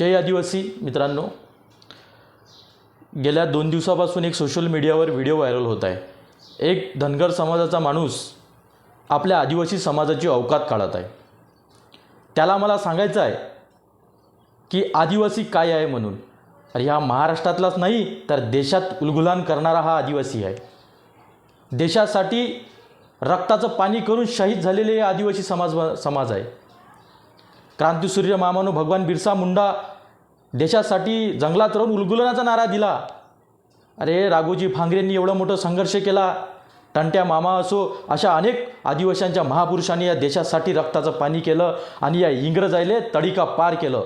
जय आदिवासी मित्रांनो गेल्या दोन दिवसापासून एक सोशल मीडियावर व्हिडिओ व्हायरल होत आहे. एक धनगर समाजाचा माणूस आपल्या आदिवासी समाजाची अवकात काढत आहे. त्याला मला सांगायचं आहे की आदिवासी काय आहे म्हणून. अरे ह्या महाराष्ट्रातलाच नाही तर देशात उलगुलान करणारा हा आदिवासी आहे. देशासाठी रक्ताचं पाणी करून शहीद झालेले हे आदिवासी समाज समाज आहे. क्रांतीसूर्य मामानो भगवान बिरसा मुंडा देशासाठी जंगलात राहून उलगुलनाचा नारा दिला. अरे राघोजी फांगरेंनी एवढं मोठं संघर्ष केला. टंट्या मामा असो अशा अनेक आदिवासींच्या महापुरुषांनी या देशासाठी रक्ताचं पाणी केलं आणि या इंग्रजायले तडिका पार केलं.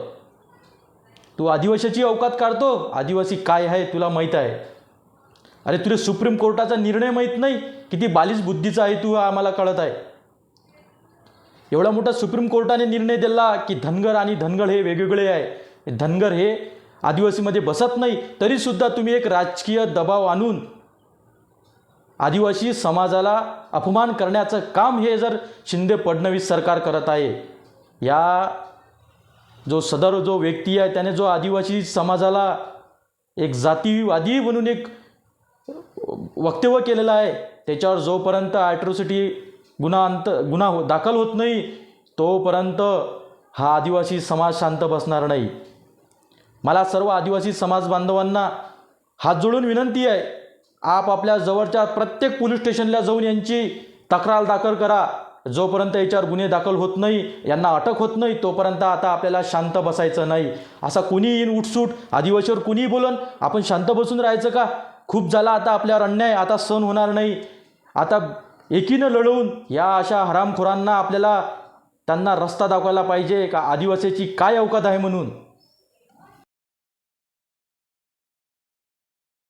तू आदिवासीची अवकात काढतो. आदिवासी काय आहे तुला माहीत आहे? अरे तुला सुप्रीम कोर्टाचा निर्णय माहीत नाही? किती बालिश बुद्धीचा आहे तू आम्हाला कळत आहे. एवढा मोठा सुप्रीम कोर्टाने निर्णय दिला की धनगर आणि धनगड हे वेगवेगळे आहे. धनगर हे आदिवासीमध्ये बसत नाही तरीसुद्धा तुम्ही एक राजकीय दबाव आणून आदिवासी समाजाला अपमान करण्याचं काम हे जर शिंदे फडणवीस सरकार करत आहे या जो सदर जो व्यक्ती आहे त्याने जो आदिवासी समाजाला एक जातीवादी म्हणून एक वक्तव्य केलेलं आहे त्याच्यावर जोपर्यंत ॲट्रोसिटी गुन्हा अंत गुन्हा हो दाखल होत नाही तोपर्यंत हा आदिवासी समाज शांत बसणार नाही. मला सर्व आदिवासी समाज बांधवांना हात जोडून विनंती आहे आप आपल्या जवळच्या प्रत्येक पोलीस स्टेशनला जाऊन यांची तक्रार दाखल करा. जोपर्यंत याच्यावर गुन्हे दाखल होत नाही यांना अटक होत नाही तोपर्यंत आता आपल्याला शांत बसायचं नाही. असा कुणी येईन उठसूट आदिवासीवर कुणीही बोलन आपण शांत बसून राहायचं का? खूप झाला आता आपल्यावर अन्याय आता सण होणार नाही. आता एकीनं लढवून या अशा हरामखोरांना आपल्याला त्यांना रस्ता दाखवायला पाहिजे का आदिवासीची काय अवकात आहे म्हणून?